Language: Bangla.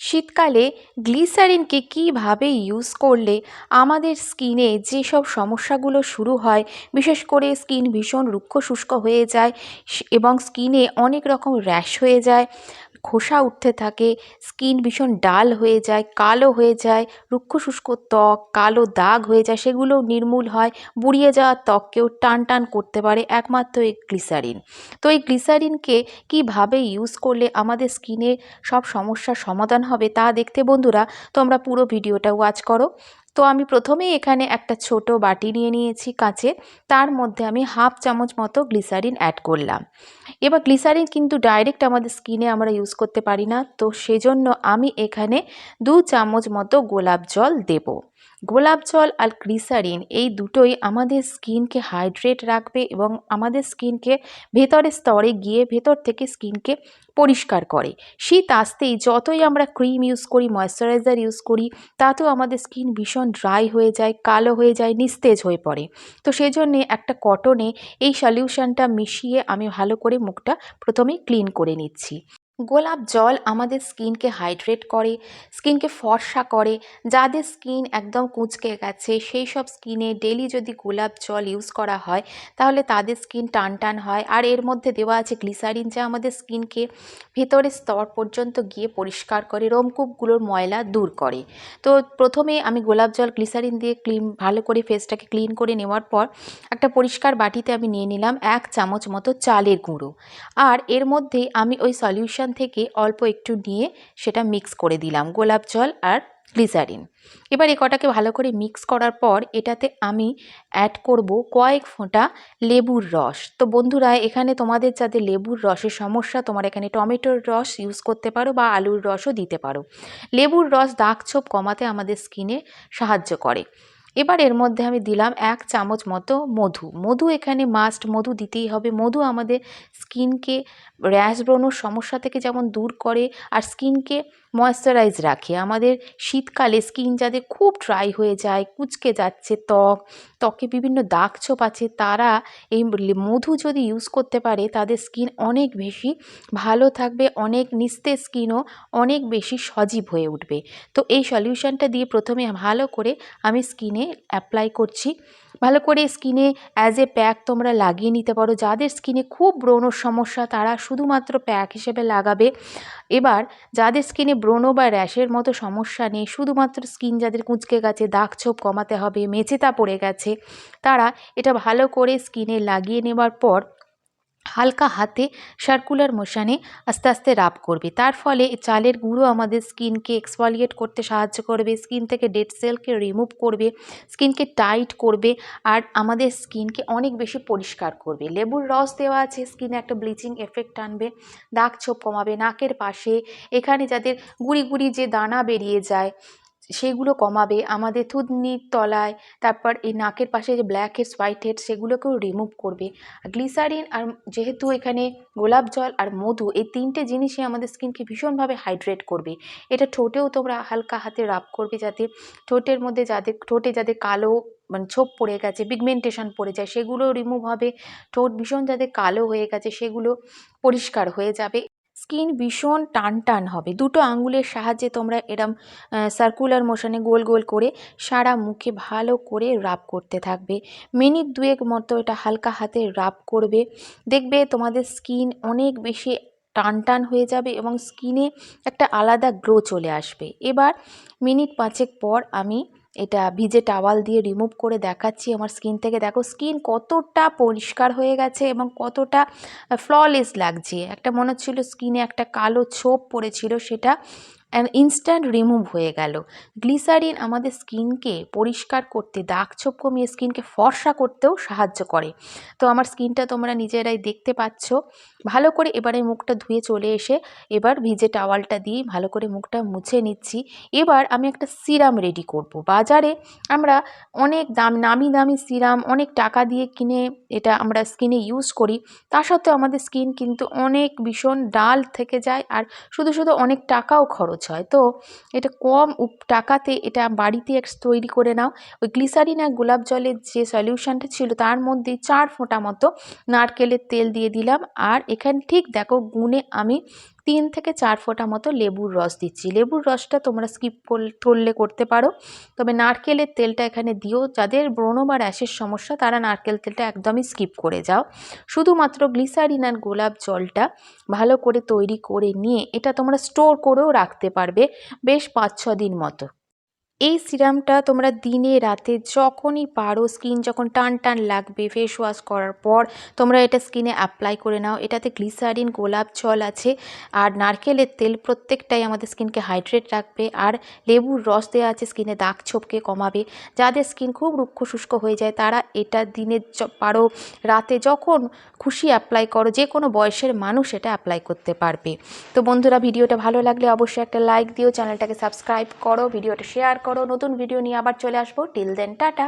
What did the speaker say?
শীতকালে গ্লিসারিনকে কীভাবে ইউজ করলে আমাদের স্কিনে যেসব সমস্যাগুলো শুরু হয়, বিশেষ করে স্কিন ভীষণ রুক্ষ শুষ্ক হয়ে যায়, এবং স্কিনে অনেক রকম র্যাশ হয়ে যায় খোসা উঠতে থাকে, স্কিন ভীষণ ডাল হয়ে যায়, কালো হয়ে যায় রুক্ষ শুষ্ক ত্বক, কালো দাগ হয়ে যায় সেগুলোও নির্মূল হয়, বুড়িয়ে যাওয়া ত্বককেও টান টান করতে পারে একমাত্র এই গ্লিসারিন। তো এই গ্লিসারিনকে কীভাবে ইউজ করলে আমাদের স্কিনের সব সমস্যার সমাধান হবে তা দেখতে বন্ধুরা, তোমরা পুরো ভিডিওটা ওয়াচ করো। তো আমি প্রথমেই এখানে একটা ছোট বাটি নিয়ে নিয়েছি কাঁচের। তার মধ্যে আমি হাফ চামচ মতো গ্লিসারিন অ্যাড করলাম। এবার গ্লিসারিন কিন্তু ডাইরেক্ট আমাদের স্কিনে আমরা ইউজ করতে পারি না। তো সেজন্য আমি এখানে দু চামচ মতো গোলাপ জল দেবো। গোলাপ জল আর গ্লিসারিন এই দুটোই আমাদের স্কিনকে হাইড্রেট রাখবে এবং আমাদের স্কিনকে ভেতরের স্তরে গিয়ে ভেতর থেকে স্কিনকে পরিষ্কার করে। শীত আসতেই যতই আমরা ক্রিম ইউজ করি, ময়শ্চারাইজার ইউজ করি, তাতেও আমাদের স্কিন ভীষণ ড্রাই হয়ে যায়, কালো হয়ে যায়, নিস্তেজ হয়ে পড়ে। তো সেই জন্যে একটা কটনে এই সলিউশনটা মিশিয়ে আমি ভালো করে মুখটা প্রথমেই ক্লিন করে নিচ্ছি। গোলাপ জল আমাদের স্কিনকে হাইড্রেট করে, স্কিনকে ফর্সা করে। যাদের স্কিন একদম কুঁচকে গেছে, সেই সব স্কিনে ডেলি যদি গোলাপ জল ইউজ করা হয়, তাহলে তাদের স্কিন টান টান হয়। আর এর মধ্যে দেওয়া আছে গ্লিসারিন, যা আমাদের স্কিনকে ভেতরের স্তর পর্যন্ত গিয়ে পরিষ্কার করে রোমকূপগুলোর ময়লা দূর করে। তো প্রথমে আমি গোলাপ জল, গ্লিসারিন দিয়ে ক্লিন, ভালো করে ফেসটাকে ক্লিন করে নেওয়ার পর একটা পরিষ্কার বাটিতে আমি নিয়ে নিলাম এক চামচ মতো চালের গুঁড়ো। আর এর মধ্যে আমি ওই সলিউশন সলিউশন থেকে অল্প একটু নিয়ে সেটা মিক্স করে দিলাম, গোলাপ জল আর গ্লিসারিন এবার এ কটাকে ভালো করে মিক্স করার পর এটাতে আমি অ্যাড করব কয়েক ফোঁটা লেবুর রস। তো বন্ধুরা, এখানে তোমাদের যাদের লেবুর রসের সমস্যা, তোমার এখানে টমেটোর রস ইউজ করতে পারো বা আলুর রসও দিতে পারো। লেবুর রস দাগ ছোপ কমাতে আমাদের স্কিনে সাহায্য করে। এবার এর মধ্যে আমি দিলাম এক চামচ মতো মধু। মধু এখানে মাস্ট মধু দিতেই হবে। মধু আমাদের স্কিনকে র্যাশ ব্রণর সমস্যা থেকে যেমন দূর করে আর স্কিনকে ময়শ্চারাইজ রাখে। আমাদের শীতকালে স্কিন যাদের খুব ড্রাই হয়ে যায়, কুচকে যাচ্ছে ত্বক, ত্বকে বিভিন্ন দাগ ছোপ আছে, তারা এই মধু যদি ইউজ করতে পারে, তাদের স্কিন অনেক বেশি ভালো থাকবে, অনেক নিস্তেজ স্কিনও অনেক বেশি সজীব হয়ে উঠবে। তো এই সলিউশনটা দিয়ে প্রথমে ভালো করে আমি স্কিনে অ্যাপ্লাই করছি। ভালো করে স্কিনে অ্যাজ এ প্যাক তোমরা লাগিয়ে নিতে পারো। যাদের স্কিনে খুব ব্রণ সমস্যা, তারা শুধুমাত্র প্যাক হিসেবে লাগাবে। এবার যাদের স্কিনে ব্রণ বা র্যাশের মতো সমস্যা নেই, শুধুমাত্র স্কিন যাদের কুঁচকে গেছে, দাগ ছোপ কমাতে হবে, মেচেতা পড়ে গেছে, তারা এটা ভালো করে স্কিনে লাগিয়ে নেবার পর হালকা হাতে সার্কুলার মোশানে আস্তে আস্তে রাব করবে। তার ফলে চালের গুঁড়ো আমাদের স্কিনকে এক্সফলিয়েট করতে সাহায্য করবে, স্কিন থেকে ডেড সেলকে রিমুভ করবে, স্কিনকে টাইট করবে আর আমাদের স্কিনকে অনেক বেশি পরিষ্কার করবে। লেবুর রস দেওয়া আছে, স্কিনে একটা ব্লিচিং এফেক্ট আনবে, দাগ ছোপ কমাবে, নাকের পাশে এখানে যাদের গুড়ি গুড়ি যে দানা বেরিয়ে যায় সেগুলো কমাবে। আমাদের থুতনির তলায়, তারপর এই নাকের পাশে যে ব্ল্যাক হেডস হোয়াইট হেডস সেগুলোকেও রিমুভ করবে। গ্লিসারিন আর যেহেতু এখানে গোলাপ জল আর মধু, এই তিনটে জিনিসই আমাদের স্কিনকে ভীষণভাবে হাইড্রেট করবে। এটা ঠোঁটেও তোমরা হালকা হাতে রাব করবে যাতে ঠোঁটের মধ্যে যাদের, ঠোঁটে যাদের কালো মানে ছোপ পড়ে গেছে পিগমেন্টেশন পড়ে যায়, সেগুলো রিমুভ হবে। ঠোঁট ভীষণ যাদের কালো হয়ে গেছে, সেগুলো পরিষ্কার হয়ে যাবে। স্কিন ভীষণ টান টান হবে। দুটো আঙুলের সাহায্যে তোমরা এরম সার্কুলার মোশনে গোল গোল করে সারা মুখে ভালো করে রাব করতে থাকবে। মিনিট দুয়েক মতো এটা হালকা হাতে রাব করবে। দেখবে তোমাদের স্কিন অনেক বেশি টান টান হয়ে যাবে এবং স্কিনে একটা আলাদা গ্লো চলে আসবে। এবার মিনিট পাঁচেক পর আমি এটা ভিজে টাওয়াল দিয়ে রিমুভ করে দেখাচ্ছি আমার স্কিন থেকে। দেখো স্কিন কতটা পরিষ্কার হয়ে গেছে এবং কতটা ফ্ললেস লাগছে। একটা মনে হচ্ছিল স্কিনে একটা কালো ছোপ পড়েছিল, সেটা ইনস্ট্যান্ট রিমুভ হয়ে গেল। গ্লিসারিন আমাদের স্কিনকে পরিষ্কার করতে দাগ ছোপ কমিয়ে স্কিনকে ফর্সা করতেও সাহায্য করে। তো আমার স্কিনটা তোমরা নিজেরাই দেখতে পাচ্ছ। ভালো করে এবারে মুখটা ধুয়ে চলে এসে এবার ভিজে টাওয়ালটা দিয়ে ভালো করে মুখটা মুছে নিচ্ছি। এবার আমি একটা সিরাম রেডি করব। বাজারে আমরা অনেক দাম, নামি দামি সিরাম অনেক টাকা দিয়ে কিনে এটা আমরা স্কিনে ইউজ করি। তা সত্ত্বেও আমাদের স্কিন কিন্তু অনেক ভীষণ ডাল থেকে যায় আর শুধু শুধু অনেক টাকাও খরচ হয়। তো এটা কম টাকাতে এটা বাড়িতে এক তৈরি করে নাও। ওই গ্লিসারিন আর গোলাপ জলের যে সলিউশনটা ছিল, তার মধ্যে চার ফোঁটা মতো নারকেলের তেল দিয়ে দিলাম। আর এখানে ঠিক দেখো, গুনে আমি তিন থেকে চার ফোঁটা মতো লেবুর রস দিচ্ছি। লেবুর রসটা তোমরা স্কিপ করলে করতে পারো। তবে নারকেলের তেলটা এখানে দিও। যাদের ব্রণ বা র্যাশের সমস্যা, তারা নারকেল তেলটা একদমই স্কিপ করে যাও। শুধুমাত্র গ্লিসারিন আর গোলাপ জলটা ভালো করে তৈরি করে নিয়ে এটা তোমরা স্টোর করেও রাখতে পারবে বেশ পাঁচ ছ দিন মতো। এই সিরামটা তোমরা দিনে, রাতে যখনই পারো স্কিন যখন টান টান লাগবে ফেস ওয়াশ করার পর তোমরা এটা স্কিনে অ্যাপ্লাই করে নাও। এটাতে গ্লিসারিন গোলাপ জল আছে আর নারকেলের তেল প্রত্যেকটাই আমাদের স্কিনকে হাইড্রেট রাখবে আর লেবুর রস দেওয়া আছে স্কিনে দাগ ছোপকে কমাবে। যাদের স্কিন খুব রুক্ষ শুষ্ক হয়ে যায়, তারা এটা দিনে পারো, রাতে যখন খুশি অ্যাপ্লাই করো, যে কোনো বয়সের মানুষ এটা অ্যাপ্লাই করতে পারবে। তো বন্ধুরা, ভিডিওটা ভালো লাগলে অবশ্যই একটা লাইক দিও, চ্যানেলটাকে সাবস্ক্রাইব করো, ভিডিওটা শেয়ার করো নতুন ভিডিও নিয়ে আবার চলে আসব। Till then tata.